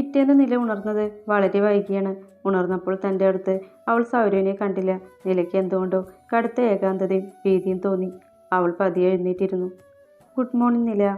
പിറ്റേന്ന് നില ഉണർന്നത് വളരെ വൈകിയാണ്. ഉണർന്നപ്പോൾ തന്റെ അടുത്ത് അവൾ സൗരവിനെ കണ്ടില്ല. നിലയ്ക്ക് എന്തുകൊണ്ടോ കടുത്ത ഏകാന്തതയും ഭീതിയും തോന്നി. അവൾ പതിയെ എഴുന്നേറ്റിരുന്നു. ഗുഡ് മോർണിംഗ് നില.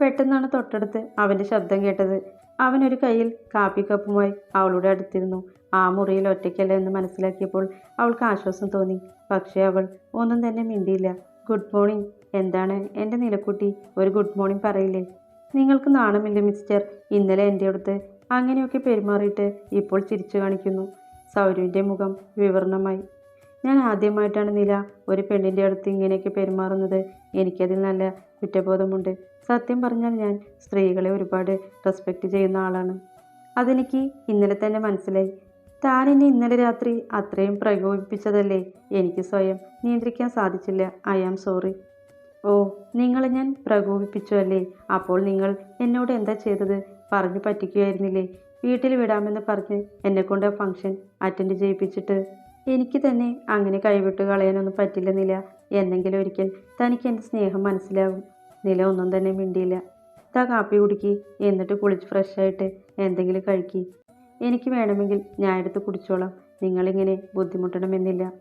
പെട്ടെന്നാണ് തൊട്ടടുത്ത് അവന്റെ ശബ്ദം കേട്ടത്. അവനൊരു കയ്യിൽ കാപ്പി കപ്പുമായി അവളുടെ അടുത്തിരുന്നു. ആ മുറിയിൽ ഒറ്റയ്ക്കല്ല എന്ന് മനസ്സിലാക്കിയപ്പോൾ അവൾക്ക് ആശ്വാസം തോന്നി. പക്ഷേ അവൾ ഒന്നും തന്നെ മിണ്ടിയില്ല. Good morning. എന്താണ്? എന്റെ നിലക്കുട്ടി ഒരു ഗുഡ് മോർണിംഗ് പറയില്ലേ? നിങ്ങൾക്ക് നാണമില്ല മിസ്റ്റർ? ഇന്നലെ എന്റെ അടുത്ത് അങ്ങനെയൊക്കെ പെരുമാറിയിട്ട് ഇപ്പോൾ ചിരിച്ചു കാണിക്കുന്നു. സൗരവിന്റെ മുഖം വിവരണമായി. ഞാൻ ആദ്യമായിട്ടാണ് നില ഒരു പെണ്ണിന്റെ അടുത്ത് ഇങ്ങനെയൊക്കെ പെരുമാറുന്നത്. എനിക്കതിൽ നല്ല കുറ്റബോധമുണ്ട്. സത്യം പറഞ്ഞാൽ ഞാൻ സ്ത്രീകളെ ഒരുപാട് റെസ്പെക്റ്റ് ചെയ്യുന്ന ആളാണ്. അതെനിക്ക് ഇന്നലെ തന്നെ മനസ്സിലായി. താൻ എന്നെ ഇന്നലെ രാത്രി അത്രയും പ്രകോപിപ്പിച്ചതല്ലേ? എനിക്ക് സ്വയം നിയന്ത്രിക്കാൻ സാധിച്ചില്ല. I am sorry. ഓ നിങ്ങളെ ഞാൻ പ്രകോപിപ്പിച്ചു അല്ലേ? അപ്പോൾ നിങ്ങൾ എന്നോട് എന്താ ചെയ്തത്? പറഞ്ഞു പറ്റിക്കുകയായിരുന്നില്ലേ? വീട്ടിൽ വിടാമെന്ന് പറഞ്ഞ് എന്നെക്കൊണ്ട് ഫംഗ്ഷൻ അറ്റൻഡ് ചെയ്യിപ്പിച്ചിട്ട്. എനിക്ക് തന്നെ അങ്ങനെ കൈവിട്ട് കളയാനൊന്നും പറ്റില്ല പറ്റില്ലെന്നില്ല. എന്നെങ്കിലും ഒരിക്കൽ തനിക്ക് എന്റെ സ്നേഹം മനസ്സിലാവും. നില ഒന്നും തന്നെ മിണ്ടിയില്ല. താ കാപ്പി കുടിക്കി. എന്നിട്ട് കുളിച്ച് ഫ്രഷായിട്ട് എന്തെങ്കിലും കഴിക്കി. എനിക്ക് വേണമെങ്കിൽ ഞാൻ എടുത്ത് കുടിച്ചോളാം. നിങ്ങളിങ്ങനെ ബുദ്ധിമുട്ടണമെന്നില്ല.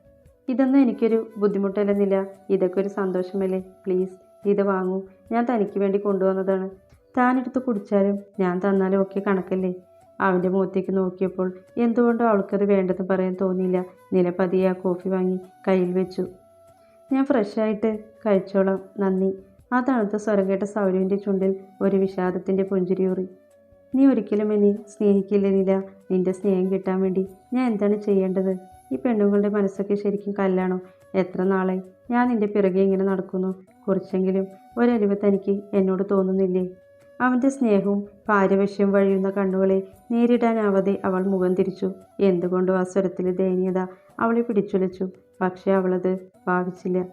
ഇതൊന്നും എനിക്കൊരു ബുദ്ധിമുട്ടല്ലെന്നില്ല. ഇതൊക്കെ ഒരു സന്തോഷമല്ലേ? പ്ലീസ് ഇത് വാങ്ങൂ. ഞാൻ തനിക്ക് വേണ്ടി കൊണ്ടുവന്നതാണ്. താനെടുത്ത് കുടിച്ചാലും ഞാൻ തന്നാലും ഒക്കെ കണക്കല്ലേ? അവന്റെ മുഖത്തേക്ക് നോക്കിയപ്പോൾ എന്തുകൊണ്ടോ അവൾക്കത് വേണ്ടെന്ന് പറയാൻ തോന്നിയില്ല. നിലപതിയെ ആ കോഫി വാങ്ങി കയ്യിൽ വെച്ചു. ഞാൻ ഫ്രഷായിട്ട് കഴിച്ചോളാം നന്ദി. ആ തണുത്ത സ്വരം കേട്ട സൗരവിന്റെ ചുണ്ടിൽ ഒരു വിഷാദത്തിന്റെ പുഞ്ചിരിയൂറി നീ ഒരിക്കലും എന്നെ സ്നേഹിക്കില്ലെന്നില്ല നിന്റെ സ്നേഹം കിട്ടാൻ വേണ്ടി ഞാൻ എന്താണ് ചെയ്യേണ്ടത്? ഈ പെണ്ണുങ്ങളുടെ മനസ്സൊക്കെ ശരിക്കും കല്ലാണോ? എത്ര നാളെ ഞാൻ നിന്റെ പിറകെ ഇങ്ങനെ നടക്കുന്നു. കുറച്ചെങ്കിലും ഒരലിവ് തനിക്ക് എന്നോട് തോന്നുന്നില്ലേ? അവന്റെ സ്നേഹവും പാരവശ്യം വഴിയുന്ന കണ്ണുകളെ നേരിടാനാവാതെ അവൾ മുഖം തിരിച്ചു. എന്തുകൊണ്ടോ ആ സ്വരത്തിലെ ദയനീയത? അവളെ പിടിച്ചുലച്ചു. പക്ഷേ അവളത് ഭാവിച്ചില്ല.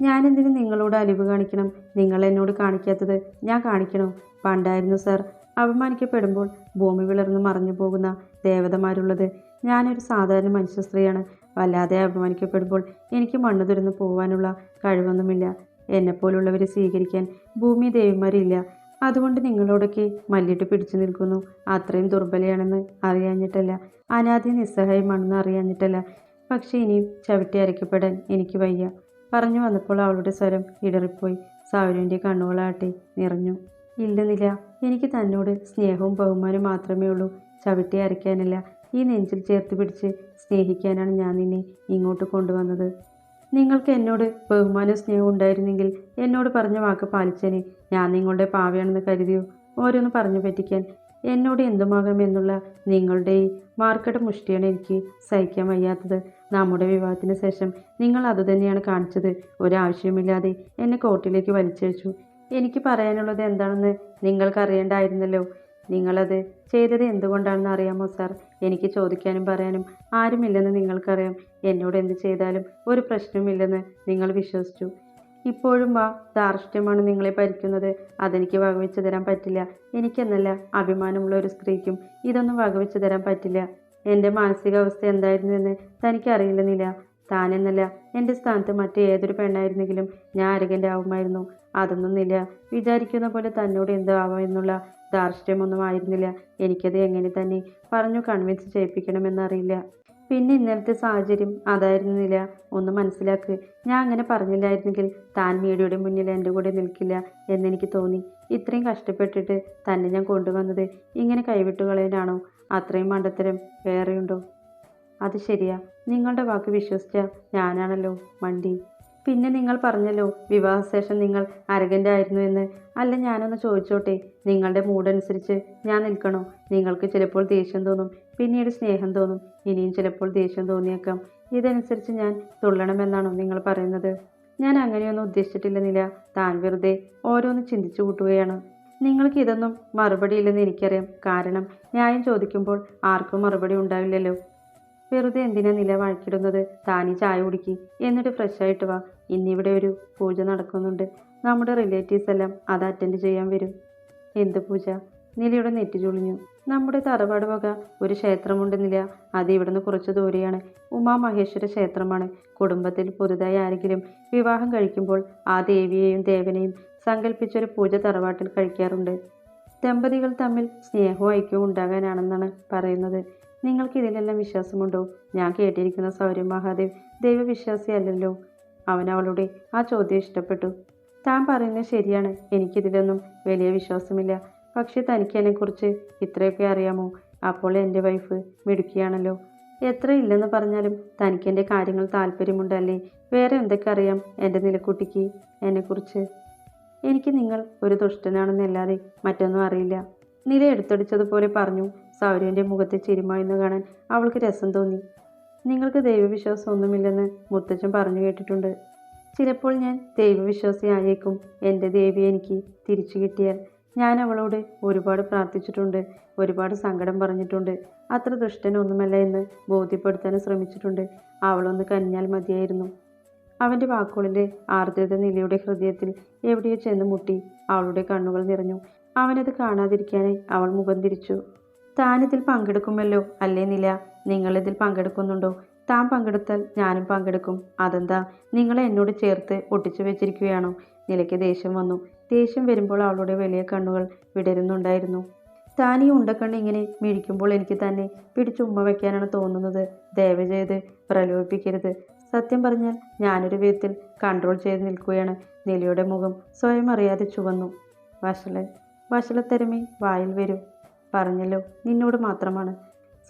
ഞാനെന്തിന് നിങ്ങളോട് അലിവ് കാണിക്കണം? നിങ്ങൾ എന്നോട് കാണിക്കാത്തത് ഞാൻ കാണിക്കണോ? പണ്ടായിരുന്നു സർ അപമാനിക്കപ്പെടുമ്പോൾ ഭൂമി വിളർന്ന് മറഞ്ഞു പോകുന്ന ദേവതമാരുള്ളത് ഞാനൊരു സാധാരണ മനുഷ്യ സ്ത്രീയാണ്. വല്ലാതെ അപമാനിക്കപ്പെടുമ്പോൾ എനിക്ക് മണ്ണു തുരന്ന് പോവാനുള്ള കഴിവൊന്നുമില്ല. എന്നെപ്പോലുള്ളവരെ സ്വീകരിക്കാൻ ഭൂമി ദേവിമാരില്ല. അതുകൊണ്ട് നിങ്ങളോടൊക്കെ മല്ലിട്ട് പിടിച്ചു നിൽക്കുന്നു. അത്രയും ദുർബലയാണെന്ന് അറിയാഞ്ഞിട്ടല്ല. അനാദി നിസ്സഹായമാണെന്ന് അറിയാഞ്ഞിട്ടല്ല. പക്ഷേ ഇനിയും ചവിട്ടി അരയ്ക്കപ്പെടാൻ എനിക്ക് വയ്യ. പറഞ്ഞു വന്നപ്പോൾ അവളുടെ സ്വരം ഇടറിപ്പോയി. സൗരവിന്റെ കണ്ണുകളാട്ടെ നിറഞ്ഞു. ഇല്ലെന്നില്ല എനിക്ക് തന്നോട് സ്നേഹവും ബഹുമാനവും മാത്രമേ ഉള്ളൂ. ചവിട്ടി അരയ്ക്കാനല്ല. ഈ നെഞ്ചിൽ ചേർത്ത് പിടിച്ച് സ്നേഹിക്കാനാണ് ഞാൻ നിന്നെ ഇങ്ങോട്ട് കൊണ്ടുവന്നത്. നിങ്ങൾക്ക് എന്നോട് ബഹുമാനവും സ്നേഹവും ഉണ്ടായിരുന്നെങ്കിൽ എന്നോട് പറഞ്ഞ വാക്ക് പാലിച്ചേനെ. ഞാൻ നിങ്ങളുടെ പാവയാണെന്ന് കരുതിയോ? ഓരോന്ന് പറഞ്ഞു പറ്റിക്കാൻ എന്നോട് എന്തുമാകാമെന്നുള്ള നിങ്ങളുടെ ഈ മാർക്കട മുഷ്ടിയാണ് എനിക്ക് സഹിക്കാൻ വയ്യാത്തത്. നമ്മുടെ വിവാഹത്തിന് ശേഷം നിങ്ങൾ അതുതന്നെയാണ് കാണിച്ചത്. ഒരാവശ്യവുമില്ലാതെ എന്നെ കോർട്ടിലേക്ക് വലിച്ചഴിച്ചു എനിക്ക് പറയാനുള്ളത് എന്താണെന്ന് നിങ്ങൾക്കറിയേണ്ടായിരുന്നല്ലോ. നിങ്ങളത് ചെയ്തത് എന്തുകൊണ്ടാണെന്ന് അറിയാമോ സാർ എനിക്ക് ചോദിക്കാനും പറയാനും ആരുമില്ലെന്ന് നിങ്ങൾക്കറിയാം. എന്നോട് എന്ത് ചെയ്താലും ഒരു പ്രശ്നവുമില്ലെന്ന് നിങ്ങൾ വിശ്വസിച്ചു. ഇപ്പോഴും ആ ധാർഷ്ട്യമാണ് നിങ്ങളെ ഭരിക്കുന്നത്. അതെനിക്ക് വകവെച്ച് തരാൻ പറ്റില്ല. എനിക്കെന്നല്ല അഭിമാനമുള്ള ഒരു സ്ത്രീക്കും ഇതൊന്നും വകവെച്ച് തരാൻ പറ്റില്ല. എന്റെ മാനസികാവസ്ഥ എന്തായിരുന്നു എന്ന് തനിക്കറിയില്ലെന്നില്ല. താനെന്നല്ല എന്റെ സ്ഥാനത്ത് മറ്റേതൊരു പെണ്ണായിരുന്നെങ്കിലും ഞാൻ അരകന്റെ ആവുമായിരുന്നു. അതൊന്നുമില്ല. വിചാരിക്കുന്ന പോലെ തന്നോട് എന്താവാം എന്നുള്ള ധാർഷ്ട്യമൊന്നും ആയിരുന്നില്ല. എനിക്കത് എങ്ങനെ തന്നെ പറഞ്ഞു കൺവിൻസ് ചെയ്യിപ്പിക്കണമെന്നറിയില്ല. പിന്നെ ഇന്നലത്തെ സാഹചര്യം അതായിരുന്നില്ല. ഒന്ന് മനസ്സിലാക്ക്. ഞാൻ അങ്ങനെ പറഞ്ഞില്ലായിരുന്നെങ്കിൽ താൻ മീഡിയയുടെ മുന്നിൽ എന്റെ കൂടെ നിൽക്കില്ല എന്നെനിക്ക് തോന്നി. ഇത്രയും കഷ്ടപ്പെട്ടിട്ട് തന്നെ ഞാൻ കൊണ്ടുവന്നത് ഇങ്ങനെ കൈവിട്ടു കളയാനാണോ അത്രയും മണ്ടത്തരം വേറെയുണ്ടോ? അത് ശരിയാ. നിങ്ങളുടെ വാക്ക് വിശ്വസിച്ച ഞാനാണല്ലോ മണ്ടി. പിന്നെ നിങ്ങൾ പറഞ്ഞല്ലോ വിവാഹശേഷം നിങ്ങൾ അരകന്റെ ആയിരുന്നു എന്ന്. അല്ല ഞാനൊന്ന് ചോദിച്ചോട്ടെ നിങ്ങളുടെ മൂഡനുസരിച്ച് ഞാൻ നിൽക്കണോ? നിങ്ങൾക്ക് ചിലപ്പോൾ ദേഷ്യം തോന്നും പിന്നീട് സ്നേഹം തോന്നും ഇനിയും ചിലപ്പോൾ ദേഷ്യം തോന്നിയേക്കാം. ഇതനുസരിച്ച് ഞാൻ തുള്ളണമെന്നാണോ നിങ്ങൾ പറയുന്നത്? ഞാൻ അങ്ങനെയൊന്നും നില താൻ വെറുതെ ഓരോന്ന് ചിന്തിച്ചു കൂട്ടുകയാണ്. നിങ്ങൾക്ക് ഇതൊന്നും മറുപടിയില്ലെന്ന് എനിക്കറിയാം. കാരണം ന്യായം ചോദിക്കുമ്പോൾ ആർക്കും മറുപടി ഉണ്ടാവില്ലല്ലോ. വെറുതെ എന്തിനാ നില വഴക്കിടുന്നത്? താനി ചായ കുടിക്കി. എന്നിട്ട് ഫ്രഷ് ആയിട്ട് വാ. ഇന്നിവിടെ ഒരു പൂജ നടക്കുന്നുണ്ട്. നമ്മുടെ റിലേറ്റീവ്സ് എല്ലാം അത് അറ്റൻഡ് ചെയ്യാൻ വരും. എന്ത് പൂജ? നിലയുടെ നെറ്റി ചുളിഞ്ഞു. നമ്മുടെ തറവാട് വക ഒരു ക്ഷേത്രമുണ്ട് നില. അത് ഇവിടുന്ന് കുറച്ച് ദൂരെയാണ്. ഉമാമഹേശ്വര ക്ഷേത്രമാണ്. കുടുംബത്തിൽ പുതുതായി ആരെങ്കിലും വിവാഹം കഴിക്കുമ്പോൾ ആ ദേവിയെയും ദേവനെയും സങ്കല്പിച്ചൊരു പൂജ തറവാട്ടിൽ കഴിക്കാറുണ്ട്. ദമ്പതികൾ തമ്മിൽ സ്നേഹവും ഐക്യവും ഉണ്ടാകാനാണെന്നാണ് പറയുന്നത്. നിങ്ങൾക്ക് ഇതിലെല്ലാം വിശ്വാസമുണ്ടോ? ഞാൻ കേട്ടിരിക്കുന്ന സൗരവ് മഹാദേവ് ദൈവവിശ്വാസിയല്ലല്ലോ. അവൻ അവളുടെ ആ ചോദ്യം ഇഷ്ടപ്പെട്ടു. താൻ പറയുന്നത് ശരിയാണ്. എനിക്കിതിലൊന്നും വലിയ വിശ്വാസമില്ല. പക്ഷേ തനിക്ക് എന്നെക്കുറിച്ച് ഇത്രയൊക്കെ അറിയാമോ? അപ്പോൾ എന്റെ വൈഫ് മിടുക്കിയാണല്ലോ. എത്ര ഇല്ലെന്ന് പറഞ്ഞാലും തനിക്ക് എന്റെ കാര്യങ്ങൾ താല്പര്യമുണ്ടല്ലേ? വേറെ എന്തൊക്കെ അറിയാം എന്റെ നിലക്കുട്ടിക്ക് എന്നെക്കുറിച്ച്? എനിക്ക് നിങ്ങൾ ഒരു ദുഷ്ടനാണെന്നല്ലാതെ മറ്റൊന്നും അറിയില്ല. നില എടുത്തടിച്ചതുപോലെ പറഞ്ഞു. സൗരവിന്റെ മുഖത്തെ ചിരിമായെന്ന് കാണാൻ അവൾക്ക് രസം തോന്നി. നിങ്ങൾക്ക് ദൈവവിശ്വാസം ഒന്നുമില്ലെന്ന് മുത്തച്ഛൻ പറഞ്ഞു കേട്ടിട്ടുണ്ട്. ചിലപ്പോൾ ഞാൻ ദൈവവിശ്വാസിയായേക്കും എന്റെ ദേവി എനിക്ക് തിരിച്ചു കിട്ടിയാൽ. ഞാൻ അവളോട് ഒരുപാട് പ്രാർത്ഥിച്ചിട്ടുണ്ട് ഒരുപാട് സങ്കടം പറഞ്ഞിട്ടുണ്ട്. അത്ര ദുഷ്ടനൊന്നുമല്ല എന്ന് ബോധ്യപ്പെടുത്താനും ശ്രമിച്ചിട്ടുണ്ട്. അവളൊന്ന് കനിഞ്ഞാൽ മതിയായിരുന്നു. അവന്റെ വാക്കുകളിലെ ആർദ്രത നിലയുടെ ഹൃദയത്തിൽ എവിടെയോ ചെന്ന് മുട്ടി അവളുടെ കണ്ണുകൾ നിറഞ്ഞു. അവനത് കാണാതിരിക്കാനായി അവൾ മുഖം തിരിച്ചു. താനിതിൽ പങ്കെടുക്കുമല്ലോ അല്ലേ നില? നിങ്ങളിതിൽ പങ്കെടുക്കുന്നുണ്ടോ? താൻ പങ്കെടുത്താൽ ഞാനും പങ്കെടുക്കും. അതെന്താ? നിങ്ങൾ എന്നോട് ചേർത്ത് ഒട്ടിച്ചു വെച്ചിരിക്കുകയാണോ? നിലയ്ക്ക് ദേഷ്യം വന്നു. ദേഷ്യം വരുമ്പോൾ അവളുടെ വലിയ കണ്ണുകൾ വിടരുന്നുണ്ടായിരുന്നു. താൻ ഈ ഉണ്ടക്കണ്ണ് ഇങ്ങനെ മിഴിക്കുമ്പോൾ എനിക്ക് തന്നെ പിടിച്ചുമ്മ വയ്ക്കാനാണ് തോന്നുന്നത്. ദയവ് ചെയ്ത് പ്രലോഭിപ്പിക്കരുത്. സത്യം പറഞ്ഞാൽ ഞാനൊരു വിധത്തിൽ കൺട്രോൾ ചെയ്ത് നിൽക്കുകയാണ്. നിലയുടെ മുഖം സ്വയം അറിയാതെ ചുവന്നു. വഷളൻ. വഷളത്തരമേ വായിൽ വരൂ. പറഞ്ഞല്ലോ നിന്നോട് മാത്രമാണ്.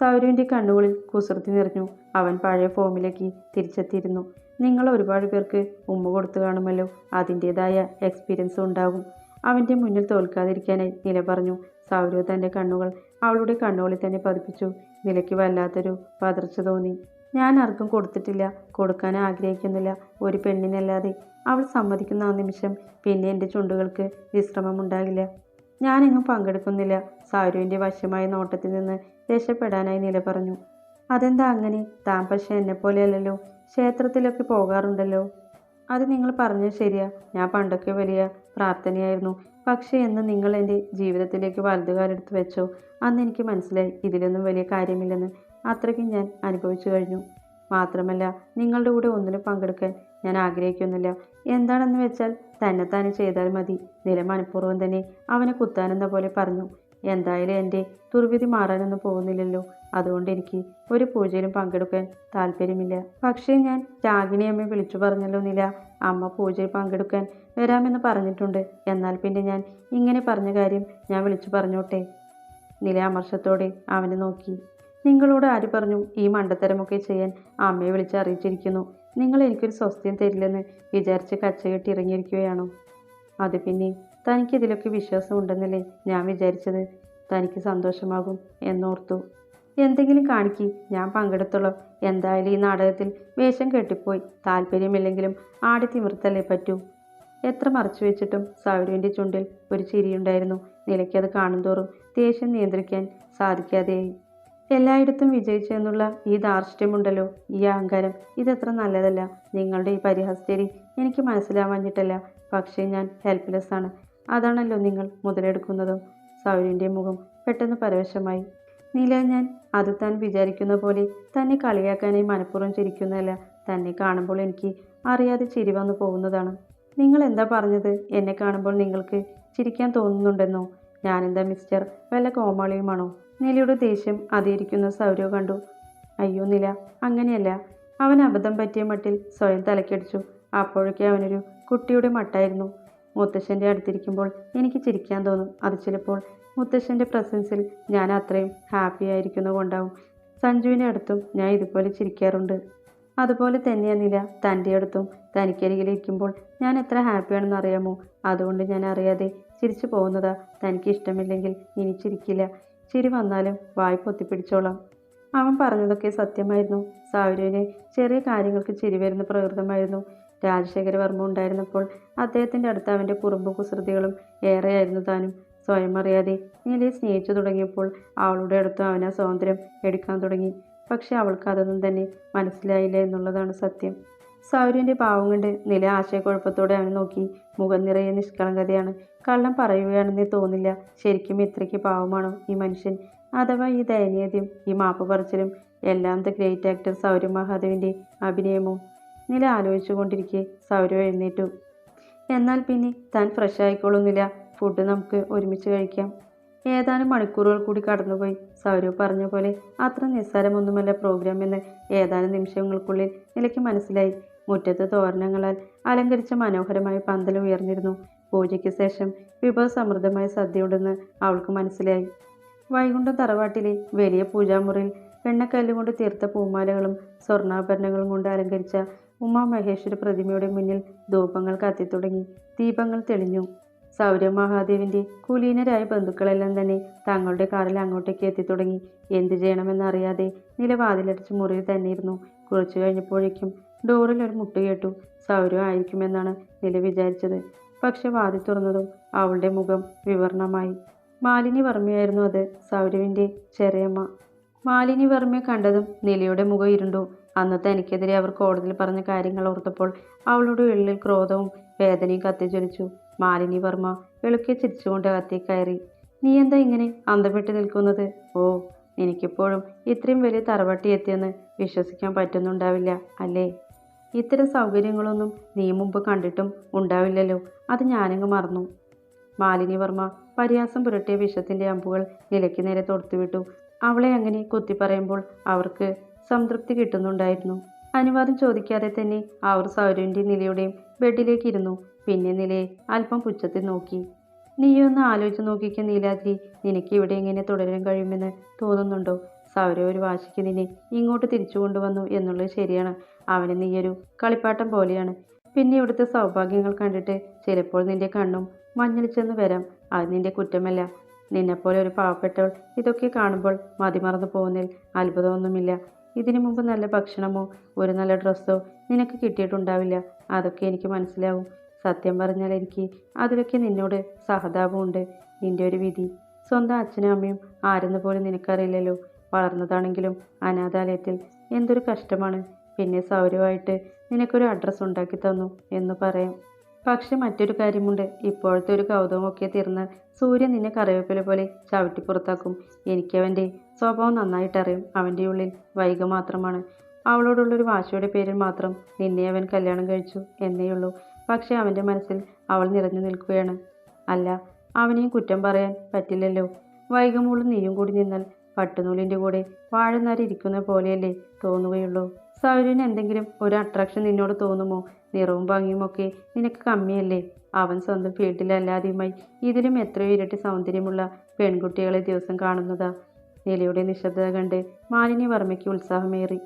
സൗരവിന്റെ കണ്ണുകളിൽ കുസൃതി നിറഞ്ഞു. അവൻ പഴയ ഫോമിലേക്ക് തിരിച്ചെത്തിയിരുന്നു. നിങ്ങൾ ഒരുപാട് പേർക്ക് ഉമ്മ കൊടുത്തു കാണുമല്ലോ. അതിന്റേതായ എക്സ്പീരിയൻസ് ഉണ്ടാകും. അവന്റെ മുന്നിൽ തോൽക്കാതിരിക്കാനായി നില പറഞ്ഞു. സൗരവ് തന്റെ കണ്ണുകൾ അവളുടെ കണ്ണുകളിൽ തന്നെ പതിപ്പിച്ചു. നിലയ്ക്ക് വല്ലാത്തൊരു പതർച്ച തോന്നി. ഞാൻ ആർക്കും കൊടുത്തിട്ടില്ല. കൊടുക്കാൻ ആഗ്രഹിക്കുന്നില്ല. ഒരു പെണ്ണിനല്ലാതെ. അവൾ സമ്മതിക്കുന്ന ആ നിമിഷം പിന്നെ എന്റെ ചുണ്ടുകൾക്ക് വിശ്രമമുണ്ടാകില്ല ഞാനെങ്ങും പങ്കെടുക്കുന്നില്ല. സാരുവിന്റെ വശ്യമായ നോട്ടത്തിൽ നിന്ന് രക്ഷപ്പെടാനായി നില പറഞ്ഞു. അതെന്താ അങ്ങനെ? താൻ പക്ഷെ എന്നെപ്പോലെയല്ലല്ലോ. ക്ഷേത്രത്തിലൊക്കെ പോകാറുണ്ടല്ലോ. അത് നിങ്ങൾ പറഞ്ഞത് ശരിയാ. ഞാൻ പണ്ടൊക്കെ വലിയ പ്രാർത്ഥനയായിരുന്നു. പക്ഷേ എന്ന് നിങ്ങൾ എന്റെ ജീവിതത്തിലേക്ക് വലതുകാലെടുത്ത് വെച്ചോ. അന്ന് എനിക്ക് മനസ്സിലായി ഇതിലൊന്നും വലിയ കാര്യമില്ലെന്ന്. അത്രയ്ക്കും ഞാൻ അനുഭവിച്ചു കഴിഞ്ഞു. മാത്രമല്ല നിങ്ങളുടെ കൂടെ ഒന്നിനും പങ്കെടുക്കാൻ ഞാൻ ആഗ്രഹിക്കുന്നില്ല. എന്താണെന്ന് വെച്ചാൽ തന്നെത്താനെ ചെയ്താൽ മതി. നില മനഃപൂർവം തന്നെ അവനെ കുത്താനെന്ന പോലെ പറഞ്ഞു. എന്തായാലും എന്റെ ദുർവിധി മാറാനൊന്നും പോകുന്നില്ലല്ലോ. അതുകൊണ്ട് എനിക്ക് ഒരു പൂജയിലും പങ്കെടുക്കാൻ താല്പര്യമില്ല. പക്ഷേ ഞാൻ രാഗിണി അമ്മയെ വിളിച്ചു പറഞ്ഞല്ലോ നില. അമ്മ പൂജയിൽ പങ്കെടുക്കാൻ വരാമെന്ന് പറഞ്ഞിട്ടുണ്ട്. എന്നാൽ പിന്നെ ഞാൻ ഇങ്ങനെ പറഞ്ഞ കാര്യം ഞാൻ വിളിച്ചു പറഞ്ഞോട്ടെ? നില അമർഷത്തോടെ അവനെ നോക്കി. നിങ്ങളോട് ആര് പറഞ്ഞു ഈ മണ്ടത്തരമൊക്കെ ചെയ്യാൻ അമ്മയെ വിളിച്ച് അറിയിച്ചിരിക്കുന്നു നിങ്ങൾ എനിക്കൊരു സ്വസ്ഥ്യം തരില്ലെന്ന് വിചാരിച്ച് കച്ചകെട്ടി ഇറങ്ങിയിരിക്കുകയാണോ? അത് പിന്നെ തനിക്കിതിലൊക്കെ വിശ്വാസം ഉണ്ടെന്നല്ലേ ഞാൻ വിചാരിച്ചത്. തനിക്ക് സന്തോഷമാകും എന്നോർത്തു. എന്തെങ്കിലും കാണിക്കി ഞാൻ പങ്കെടുത്തോളാം. എന്തായാലും ഈ നാടകത്തിൽ വേഷം കെട്ടിപ്പോയി. താല്പര്യമില്ലെങ്കിലും ആടി തിമിർത്തല്ലേ പറ്റൂ. എത്ര മറച്ചു വെച്ചിട്ടും സൗരവിന്റെ ചുണ്ടിൽ ഒരു ചിരിയുണ്ടായിരുന്നു. നിലയ്ക്കത് കാണുന്തോറും ദേഷ്യം നിയന്ത്രിക്കാൻ സാധിക്കാതെയായി. എല്ലായിടത്തും വിജയിച്ചു എന്നുള്ള ഈ ധാർഷ്ട്യമുണ്ടല്ലോ ഈ അഹങ്കാരം. ഇതത്ര നല്ലതല്ല. നിങ്ങളുടെ ഈ പരിഹസ്തരി എനിക്ക് മനസ്സിലാവാഞ്ഞിട്ടല്ല. പക്ഷേ ഞാൻ ഹെൽപ്ലെസ് ആണ്. അതാണല്ലോ നിങ്ങൾ മുതലെടുക്കുന്നതും. സൗരന്റെ മുഖം പെട്ടെന്ന് പരവശമായി. നീല ഞാൻ അത് താൻ വിചാരിക്കുന്ന പോലെ തന്നെ കളിയാക്കാനായി മനഃപൂർവം ചിരിക്കുന്നതല്ല. തന്നെ കാണുമ്പോൾ എനിക്ക് അറിയാതെ ചിരി വന്നു പോകുന്നതാണ്. നിങ്ങൾ എന്താ പറഞ്ഞത്? എന്നെ കാണുമ്പോൾ നിങ്ങൾക്ക് ചിരിക്കാൻ തോന്നുന്നുണ്ടെന്നോ? ഞാനെന്താ മിസ്റ്റർ വല്ല കോമാളിയുമാണോ? നിലയുടെ ദേഷ്യം അതിരിക്കുന്ന സൗരവ് കണ്ടു. അയ്യോ നില അങ്ങനെയല്ല. അവൻ അബദ്ധം പറ്റിയ മട്ടിൽ സ്വയം തലക്കടിച്ചു. അപ്പോഴൊക്കെ അവനൊരു കുട്ടിയുടെ മട്ടായിരുന്നു. മുത്തശ്ശന്റെ അടുത്തിരിക്കുമ്പോൾ എനിക്ക് ചിരിക്കാൻ തോന്നും. അത് ചിലപ്പോൾ മുത്തശ്ശന്റെ പ്രസൻസിൽ ഞാൻ അത്രയും ഹാപ്പി ആയിരിക്കുന്നതുകൊണ്ടാവും സഞ്ജുവിന്റെ അടുത്തും ഞാൻ ഇതുപോലെ ചിരിക്കാറുണ്ട്. അതുപോലെ തന്നെയാണ് നില. തന്റെ അടുത്തും തനിക്കരികിലിരിക്കുമ്പോൾ ഞാൻ എത്ര ഹാപ്പിയാണെന്ന് അറിയാമോ? അതുകൊണ്ട് ഞാൻ അറിയാതെ ചിരിച്ചു പോകുന്നതാ തനിക്ക് ഇഷ്ടമില്ലെങ്കിൽ ഇനി ചിരിക്കില്ല. ചിരി വന്നാലും വായ് പൊത്തിപ്പിടിച്ചോളാം. അവൻ പറഞ്ഞതൊക്കെ സത്യമായിരുന്നു. സാവുരുവിന് ചെറിയ കാര്യങ്ങൾക്ക് ചിരി വരുന്ന പ്രകൃതമായിരുന്നു. രാജശേഖര വർമ്മ ഉണ്ടായിരുന്നപ്പോൾ അദ്ദേഹത്തിന്റെ അടുത്ത് അവന്റെ കുറുമ്പും കുസൃതികളും ഏറെയായിരുന്നു താനും. സ്വയം അറിയാതെ നീലയെ സ്നേഹിച്ചു തുടങ്ങിയപ്പോൾ അവളുടെ അടുത്ത് അവൻ ആ സ്വാതന്ത്ര്യം എടുക്കാൻ തുടങ്ങി. പക്ഷെ അവൾക്ക് അതൊന്നും തന്നെ മനസ്സിലായില്ല എന്നുള്ളതാണ് സത്യം. സൗര്യന്റെ പാവം കണ്ട് നില ആശയക്കുഴപ്പത്തോടെ അവനെ നോക്കി. മുഖം നിറയെ നിഷ്കളങ്കതയാണ്. കള്ളം പറയുകയാണെന്നേ തോന്നില്ല. ശരിക്കും ഇത്രയ്ക്ക് പാവമാണോ ഈ മനുഷ്യൻ? അഥവാ ഈ ദയനീയതയും ഈ മാപ്പ് പറച്ചിലും എല്ലാം ദ ഗ്രേറ്റ് ആക്ടർ സൗര്യ മഹാദേവിന്റെ അഭിനയമോ? നില ആലോചിച്ചു കൊണ്ടിരിക്കെ സൗരവ് എഴുന്നേറ്റു. എന്നാൽ പിന്നെ താൻ ഫ്രഷ് ആയിക്കോളുന്നില്ല. ഫുഡ് നമുക്ക് ഒരുമിച്ച് കഴിക്കാം. ഏതാനും മണിക്കൂറുകൾ കൂടി കടന്നുപോയി. സൗരവ് പറഞ്ഞ പോലെ അത്ര നിസ്സാരമൊന്നുമല്ല പ്രോഗ്രാം എന്ന്. ഏതാനും നിമിഷങ്ങൾക്കുള്ളിൽ നിലയ്ക്ക് മനസ്സിലായി. മുറ്റത്ത് തോരണങ്ങളാൽ അലങ്കരിച്ച മനോഹരമായ പന്തൽ ഉയർന്നിരുന്നു. പൂജയ്ക്ക് ശേഷം വിഭവസമൃദ്ധമായ സദ്യയുണ്ടെന്ന് അവൾക്ക് മനസ്സിലായി. വൈകുണ്ഠം തറവാട്ടിലെ വലിയ പൂജാമുറിയിൽ വെണ്ണക്കല്ലുകൊണ്ട് തീർത്ത പൂമാലകളും സ്വർണാഭരണങ്ങളും കൊണ്ട് അലങ്കരിച്ച ഉമാമഹേശ്വര പ്രതിമയുടെ മുന്നിൽ ധൂപങ്ങൾ കത്തിത്തുടങ്ങി. ദീപങ്ങൾ തെളിഞ്ഞു. സൗരവ് മഹാദേവിന്റെ കുലീനരായ ബന്ധുക്കളെല്ലാം തന്നെ തങ്ങളുടെ കാറിൽ അങ്ങോട്ടേക്ക് എത്തിത്തുടങ്ങി. എന്തു ചെയ്യണമെന്നറിയാതെ നില വാതിലടച്ച് മുറിയിൽ തന്നെയിരുന്നു. കുറച്ചു കഴിഞ്ഞപ്പോഴേക്കും ഡോറിൽ ഒരു മുട്ട് കേട്ടു. സൗരം ആയിരിക്കുമെന്നാണ് നില വിചാരിച്ചത്. പക്ഷെ വാതി തുറന്നതും അവളുടെ മുഖം വിവരണമായി മാലിനി വർമ്മയായിരുന്നു അത്. സൗരവിന്റെ ചെറിയമ്മ മാലിനി വർമ്മയെ കണ്ടതും നിലയുടെ മുഖം ഇരുണ്ടു. അന്ന് തനിക്കെതിരെ അവർ കോടതിയിൽ പറഞ്ഞ കാര്യങ്ങൾ ഓർത്തപ്പോൾ അവളുടെ ഉള്ളിൽ ക്രോധവും വേദനയും കത്തിജ്വലിച്ചു. മാലിനി വർമ്മ വെളുക്കെ ചിരിച്ചുകൊണ്ട് കത്തി കയറി. നീ എന്താ ഇങ്ങനെ അന്തപ്പെട്ട് നിൽക്കുന്നത്? ഓ എനിക്കിപ്പോഴും ഇത്രയും വലിയ തറവട്ടി എത്തിയെന്ന് വിശ്വസിക്കാൻ പറ്റുന്നുണ്ടാവില്ല അല്ലേ? ഇത്തരം സൗകര്യങ്ങളൊന്നും നീ മുമ്പ് കണ്ടിട്ടും ഉണ്ടാവില്ലല്ലോ. അത് ഞാനങ്ങ് മറന്നു. മാലിനി വർമ്മ പരിഹാസം പുരട്ടിയ വിഷത്തിന്റെ അമ്പുകൾ നിലയ്ക്ക് നേരെ തൊടുത്തുവിട്ടു. അവളെ അങ്ങനെ കുത്തിപ്പറയുമ്പോൾ അവർക്ക് സംതൃപ്തി കിട്ടുന്നുണ്ടായിരുന്നു. അനുവാദം ചോദിക്കാതെ തന്നെ അവർ സൗരവിന്റെ നിലയുടെയും ബെഡിലേക്ക് ഇരുന്നു. പിന്നെ നിലയെ അല്പം പുച്ഛത്തിൽ നോക്കി. നീയൊന്ന് ആലോചിച്ച് നോക്കിക്ക നീലാദ്രി. നിനക്ക് ഇവിടെ എങ്ങനെ തുടരാൻ കഴിയുമെന്ന് തോന്നുന്നുണ്ടോ? സൗരവ് ഒരു വാശിക്ക് നിന്നെ ഇങ്ങോട്ട് തിരിച്ചു കൊണ്ടുവന്നു എന്നുള്ളത് ശരിയാണ്. അവന് നീയൊരു കളിപ്പാട്ടം പോലെയാണ്. പിന്നെ ഇവിടുത്തെ സൗഭാഗ്യങ്ങൾ കണ്ടിട്ട് ചിലപ്പോൾ നിന്റെ കണ്ണും മഞ്ഞളിച്ചെന്ന് വരാം. അത് നിന്റെ കുറ്റമല്ല. നിന്നെപ്പോലെ ഒരു പാവപ്പെട്ടവൾ ഇതൊക്കെ കാണുമ്പോൾ മതിമറന്നു പോകുന്നതിൽ അത്ഭുതമൊന്നുമില്ല. ഇതിനു മുമ്പ് നല്ല ഭക്ഷണമോ ഒരു നല്ല ഡ്രസ്സോ നിനക്ക് കിട്ടിയിട്ടുണ്ടാവില്ല. അതൊക്കെ എനിക്ക് മനസ്സിലാവും. സത്യം പറഞ്ഞാൽ എനിക്ക് അതിലൊക്കെ നിന്നോട് സഹതാപമുണ്ട്. നിന്റെ ഒരു വിധി. സ്വന്തം അച്ഛനും അമ്മയും ആരെന്ന് പോലും നിനക്കറിയില്ലല്ലോ. വളർന്നതാണെങ്കിലും അനാഥാലയത്തിൽ എന്തൊരു കഷ്ടമാണ്. പിന്നെ സൗരവായിട്ട് നിനക്കൊരു അഡ്രസ്സ് ഉണ്ടാക്കി തന്നു എന്ന് പറയാം. പക്ഷെ മറ്റൊരു കാര്യമുണ്ട്. ഇപ്പോഴത്തെ ഒരു കൗതുകമൊക്കെ തീർന്നാൽ സൂര്യൻ നിന്നെ കറിവേപ്പില പോലെ ചവിട്ടി പുറത്താക്കും. എനിക്കവന്റെ സ്വഭാവം നന്നായിട്ടറിയും അവന്റെ ഉള്ളിൽ വൈക മാത്രമാണ്. അവളോടുള്ളൊരു വാശിയുടെ പേരിൽ മാത്രം നിന്നെ അവൻ കല്യാണം കഴിച്ചു എന്നേയുള്ളൂ പക്ഷേ അവന്റെ മനസ്സിൽ അവൾ നിറഞ്ഞു നിൽക്കുകയാണ്. അല്ല അവനെയും കുറ്റം പറയാൻ പറ്റില്ലല്ലോ. വൈകമോളും നീയും കൂടി നിന്നാൽ പട്ടുനൂലിന്റെ കൂടെ വാഴനാരി ഇരിക്കുന്ന പോലെയല്ലേ തോന്നുകയുള്ളൂ. സൗരന് എന്തെങ്കിലും ഒരു അട്രാക്ഷൻ നിന്നോട് തോന്നുമോ? നിറവും ഭംഗിയും ഒക്കെ നിനക്ക് കമ്മിയല്ലേ? അവൻ സ്വന്തം ഫീൽഡിലല്ലാതെയുമായി ഇതിലും എത്രയോ ഇരട്ടി സൗന്ദര്യമുള്ള പെൺകുട്ടികളെ ദിവസം കാണുന്നതാ. നിലയുടെ നിശബ്ദത കണ്ട് മാലിന്യ വർമ്മയ്ക്ക് ഉത്സാഹമേറി.